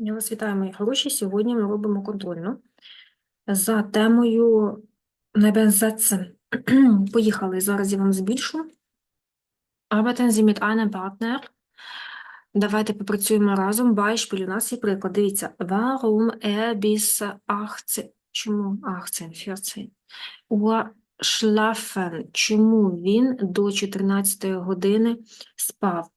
Я вас вітаю, мої хороші. Сьогодні ми робимо контрольну за темою Небензеце. Поїхали. Зараз я вам збільшу. Arbeiten Sie. Давайте попрацюємо разом. Beispiel. У нас є приклад. Дивіться. Warum er 18? Чому 18, 14? Uhr schlafen. Чому він до 14 години спав?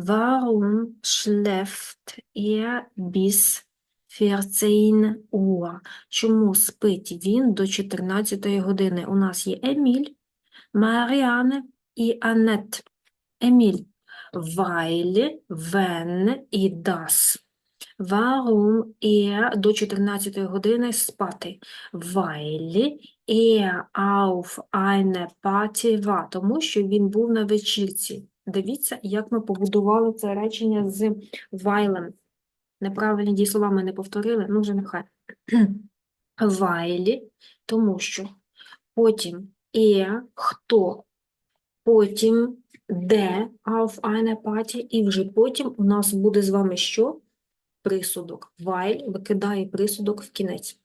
Warum schläft er bis 14 Uhr? Чому спить він до 14 години? У нас є Еміль, Маріане і Анет. Еміль. Weil, wenn і das. Warum er до 14 години спати? Weil er auf eine Party war. Тому що він був на вечірці. Дивіться, як ми побудували це речення з while. Неправильні дієслова ми не повторили, ну вже нехай. While, тому що. Потім er, хто. Потім де auf eine Party. І вже потім у нас буде з вами що? Присудок. While викидає присудок в кінець.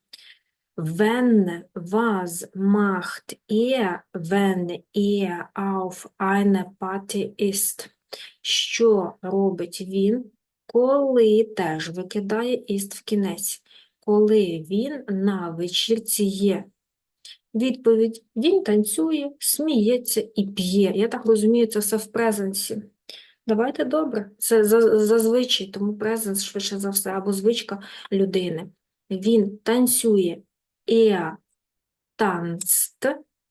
Wenn, was macht er, wenn er auf einer Party ist? Що робить він, коли теж викидає ist в кінець? Коли він на вечірці є? Відповідь. Він танцює, сміється і п'є. Я так розумію, це все в презенсі. Давайте добре. Це зазвичай, тому презенс швидше за все, або звичка людини. Він танцює, er tanzt,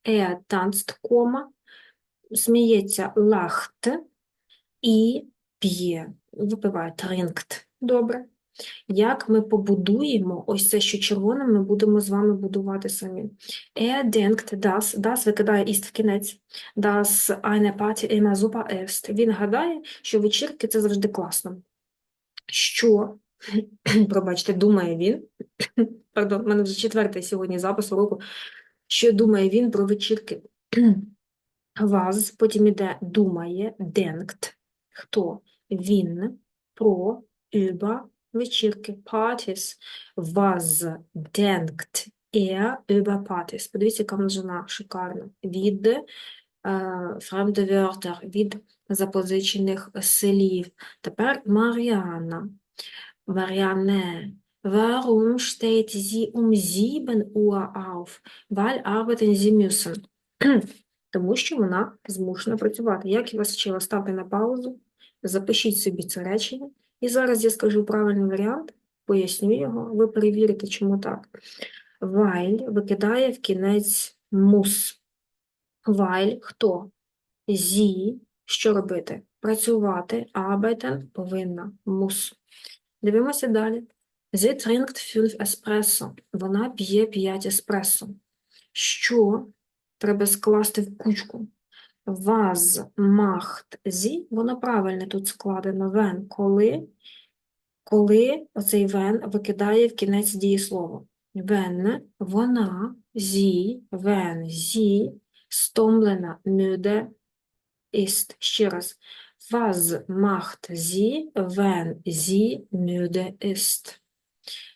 er tanzt, кома, сміється, lacht і п'є, випиває, trinkt. Добре. Як ми побудуємо ось це, що червоним, ми будемо з вами будувати самі. Er denkt, dass, das викидає ist в кінець, dass eine Party immer super ist. Він гадає, що вечірки – це завжди класно. Що, пробачте, думає він, пардон, в мене вже четвертий сьогодні запис уроку, що думає він про вечірки. Was, потім іде думає, denkt, хто? Він про, über, вечірки, parties. Was denkt er über Partys? Подивіться, яка множина шикарна. Від е, fremde від запозичених слів. Тепер Маріана. Marianne, warum steht sie um 7 Uhr auf? Weil arbeiten sie müssen. Тому що вона змушена працювати. Як я вас вчила, ставте на паузу, запишіть собі це речення. І зараз я скажу правильний варіант, поясню його, ви перевірите, чому так. While викидає в кінець мус. While хто? Зі, що робити? Працювати, arbeiten повинна, мус. Дивимося далі. Sie trinkt 5 еспресо. Вона п'є 5 еспресо. Що треба скласти в кучку? Was macht sie? Воно правильно тут складено. When. Коли? Коли оцей when викидає в кінець дієслово. When вона, sie, when sie, стомлена, müde, ist. Ще раз. Was macht sie, wenn sie müde ist?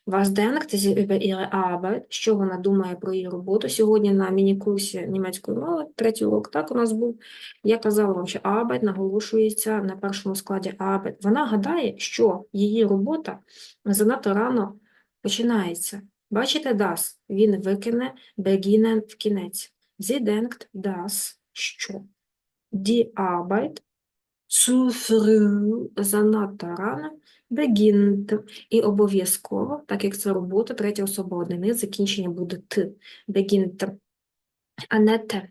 Was denkt sie über ihre Arbeit? Що вона думає про її роботу? Сьогодні на міні-курсі німецької мови, третій урок, так у нас був. Я казала вам, що Arbeit наголошується на першому складі Arbeit. Вона гадає, що її робота занадто рано починається. Бачите, das? Він викине beginnen в кінець. Sie denkt, das, що die Arbeit zu früh, занадто рано, beginnt. І обов'язково, так як це робота, третя особа однини, закінчення буде т. Beginnt. Анете.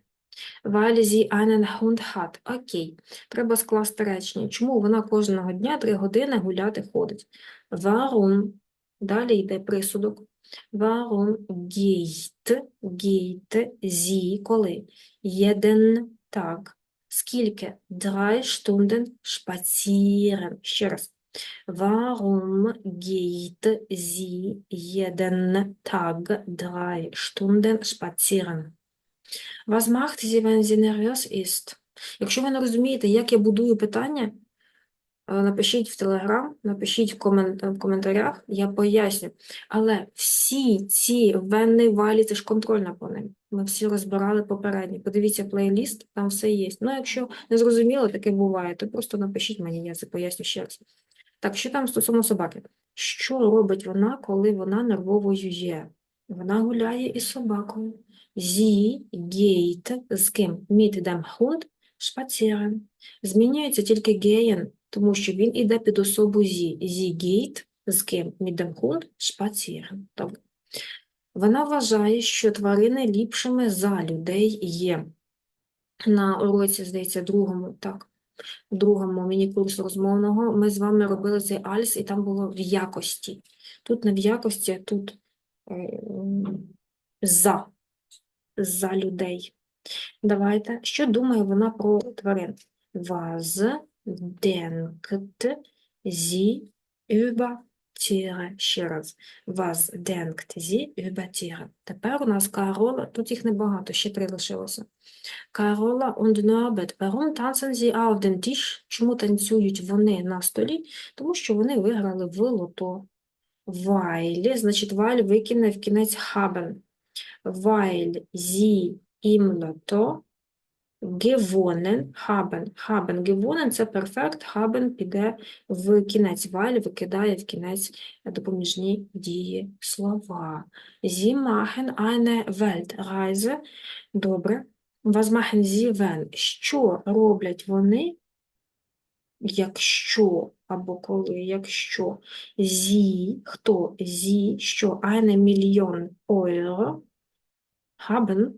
Weil sie einen Hund hat. Окей. Треба скласти речення. Чому вона кожного дня три години гуляти ходить? Warum? Далі йде присудок. Warum geht, geht sie, коли? Jeden Tag. Скільки? Drei Stunden spazieren. Ще раз. Warum geht sie jeden Tag drei Stunden spazieren? Was macht sie, wenn sie nervös ist? Якщо ви не розумієте, як я будую питання, Е, Напишіть в Телеграм, напишіть в, комен... в коментарях, я поясню. Але всі ці венни валі, це ж контрольна по ним. Ми всі розбирали попередні. Подивіться плейліст, там все є. Ну, якщо не зрозуміло, таке буває, то просто напишіть мені, я це поясню ще раз. Так, що там стосовно собаки? Що робить вона, коли вона нервовою є? Вона гуляє із собакою. Sie geht з ким? Mit dem Hund spazieren. Змінюється тільки gehen, тому що він іде під особу sie. Sie geht з ким? Dem Hund spazieren. Добре. Вона вважає, що тварини ліпшими за людей є. На уроці, здається, другому, так, другому міні-курсу розмовного ми з вами робили цей альс, і там було в якості. Тут не в якості, а тут е, за, за людей. Давайте. Що думає вона про тварин? Was denkt sie über Tiere? Ще раз. Was denkt sie über? Тепер у нас Карола, тут їх небагато, ще три лишилося. Карола und Norbert. Warum tanzen sie auf den Tisch? Чому танцюють вони на столі? Тому що вони виграли в лото. Weil, значить, weil викине в кінець haben. Weil sie im Lotto gewonnen haben. Haben gewonnen – це перфект, haben піде в кінець. Weil викидає в кінець допоміжні дії слова. Sie machen eine Weltreise. Добре. Was machen sie, wenn? Що роблять вони, якщо або коли, якщо sie, хто sie, що eine Million Euro haben,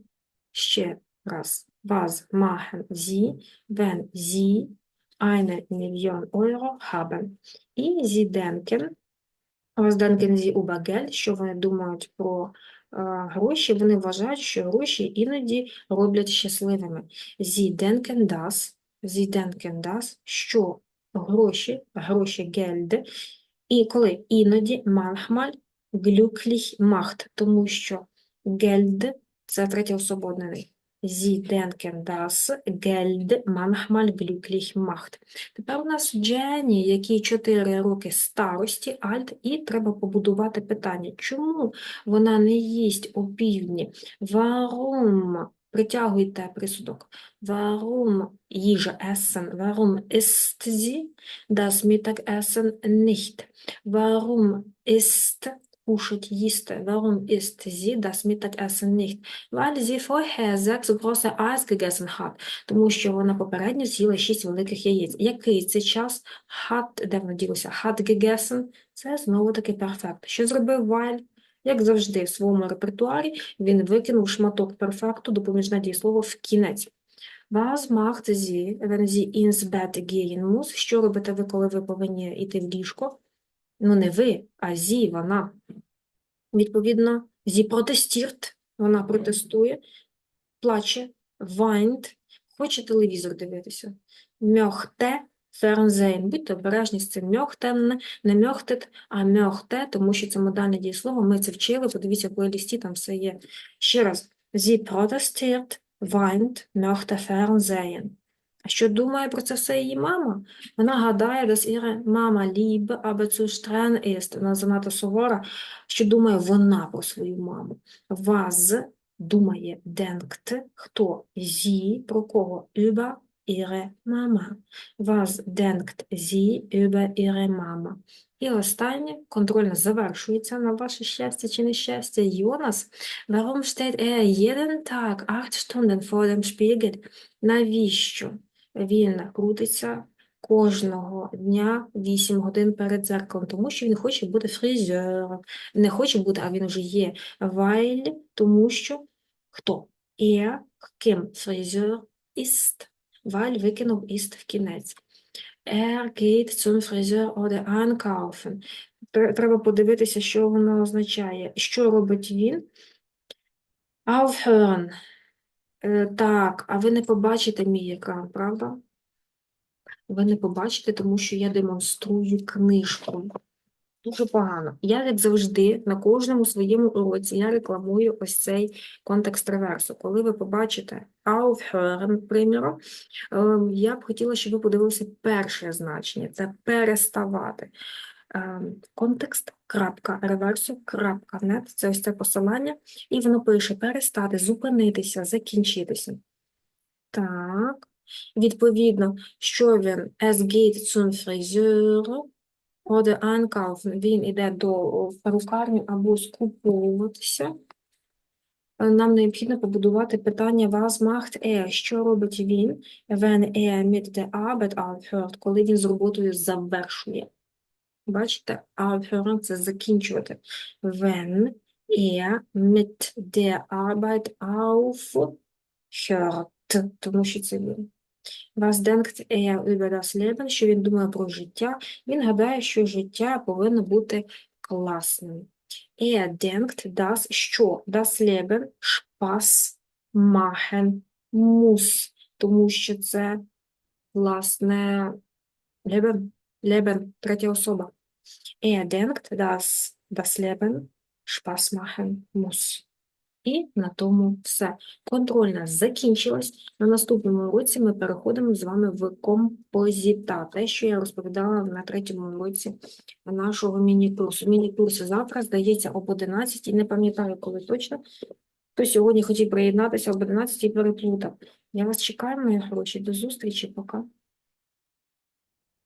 ще раз, was machen sie, wenn sie eine Million Euro haben. І sie denken, was denken sie über Geld, що вони думають про е, гроші, вони вважають, що гроші іноді роблять щасливими. Sie denken das, sie denken das, що гроші, гроші Geld, і коли іноді manchmal glücklich macht, тому що Geld – це третій осободнений. Sie denken das Geld manchmal glücklich macht. Тепер у нас Дженні, якій 4 роки старості, альт, і треба побудувати питання. Чому вона не їсть опівдні? Warum? Притягуйте присудок. Warum їжа essen? Warum isst sie das Mittagessen nicht? Warum isst кушать, їсти? Warum isst sie das Mittagessen nicht? Weil sie vorher sechs große Eis gegessen hat. Тому що вона попередньо з'їла шість великих яєць. Який це час? Hat, де воно ділося? Hat gegessen. Це знову таки перфект. Що зробив Weil? Як завжди, в своєму репертуарі він викинув шматок перфекту, допоміжне дієслово в кінець. Was macht sie, wenn sie ins Bett gehen muss? Що робите ви, коли ви повинні йти в ліжко? Ну, не ви, а зі, вона. Відповідно, зі протестірт, вона протестує, плаче, weint, хоче телевізор дивитися. Мьохте, фернзейн. Будьте обережні з цим мьохтен, не мьохтет, а мьохте, тому що це модальне дієслово, ми це вчили, подивіться, в плейлісті там все є. Ще раз, зі протестірт, weint, мьохте, фернзейн. Що думає про це все її мама? Вона гадає, dass ihre Mama lieb, aber zu streng ist. Вона занадто сувора. Що думає вона про свою маму? Was думає denkt, хто? Sie, про кого? Über ihre Mama. Was denkt sie über ihre Mama? І останнє, контрольно завершується на ваше щастя чи нещастя. Йонас, warum steht er jeden Tag acht Stunden vor dem Spiegel? Навіщо? Він крутиться кожного дня 8 годин перед дзеркалом, тому що він хоче бути фризером. Не хоче бути, а він вже є. Weil, тому що хто? Er, ким фризер ist. Weil викинув ist в кінець. Er geht zum Friseur oder einkaufen. Тре- Треба подивитися, що воно означає. Що робить він? Aufhören. Е, Так, а ви не побачите мій екран, правда? Ви не побачите, тому що я демонструю книжку. Дуже погано. Я, як завжди, на кожному своєму уроці я рекламую ось цей контекст реверсу. Коли ви побачите aufhören, приміром, ем, я б хотіла, щоб ви подивилися перше значення – це переставати. Ем, Контекст, крапка, реверсу, це ось це посилання, і воно пише перестати, зупинитися, закінчитися. Так, відповідно, що він? Es geht zum Friseur, Oder einkaufen, він іде до перукарні або скуповуватися. Нам необхідно побудувати питання was macht er, що робить він, wenn er mit der Arbeit aufhört, коли він з роботою завершує. Бачите, aufhören – це закінчувати. Wenn er mit der Arbeit aufhört, тому що це він. Was denkt er über das Leben, що він думає про життя? Він гадає, що життя повинно бути класним. Er denkt, dass, що das Leben Spaß machen muss, тому що це, власне, Leben, Leben, третя особа. Er denkt, dass das Leben Spaß machen muss. І на тому все. Контрольна закінчилась. На наступному уроці ми переходимо з вами в композита. Те, що я розповідала на третьому уроці нашого міні-курсу. Міні-курс завтра, здається, об 11, не пам'ятаю, коли точно. Хто сьогодні хотів приєднатися об 11 і переплутав. Я вас чекаю, мої хороші. До зустрічі. Пока.